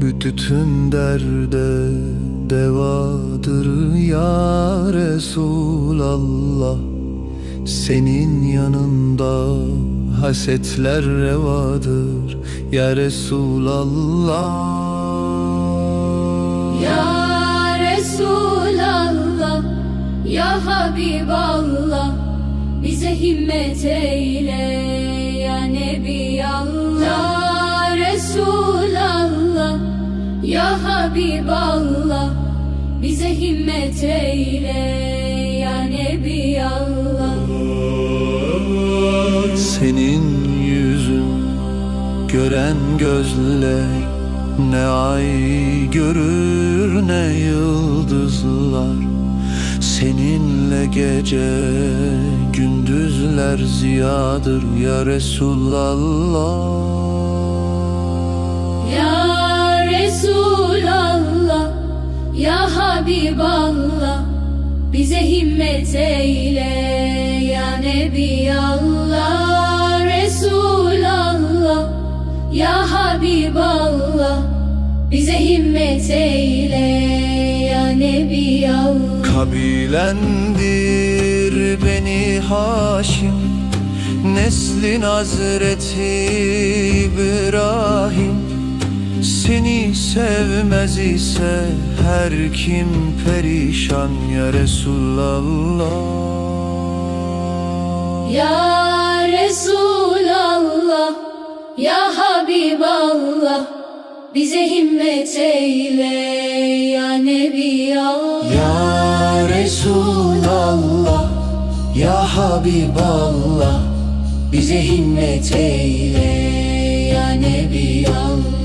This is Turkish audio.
Bütün derde devadır ya Resulallah. Senin yanında hasetler revadır ya Resulallah. Ya Resulallah Ya Habiballah Bize himmet eyle Ya Habiballah Bize himmet eyle Ya Nebiyallah. Senin yüzün gören gözler Ne ay görür ne yıldızlar. Seninle gece gündüzler ziyadır ya Resulallah. Ya Habiballah Bize himmet eyle Ya Nebiyallah Resulallah Ya Habiballah Bize himmet eyle Ya Nebiyallah Kabilendir beni Haşim Neslin Hazreti İbrahim sevmez ise her kim perişan ya Resulallah. Ya Resulallah Ya Habiballah Bize himmet eyle Ya Nebiyallah Ya Resulallah Ya Habiballah Bize himmet eyle Ya Nebiyallah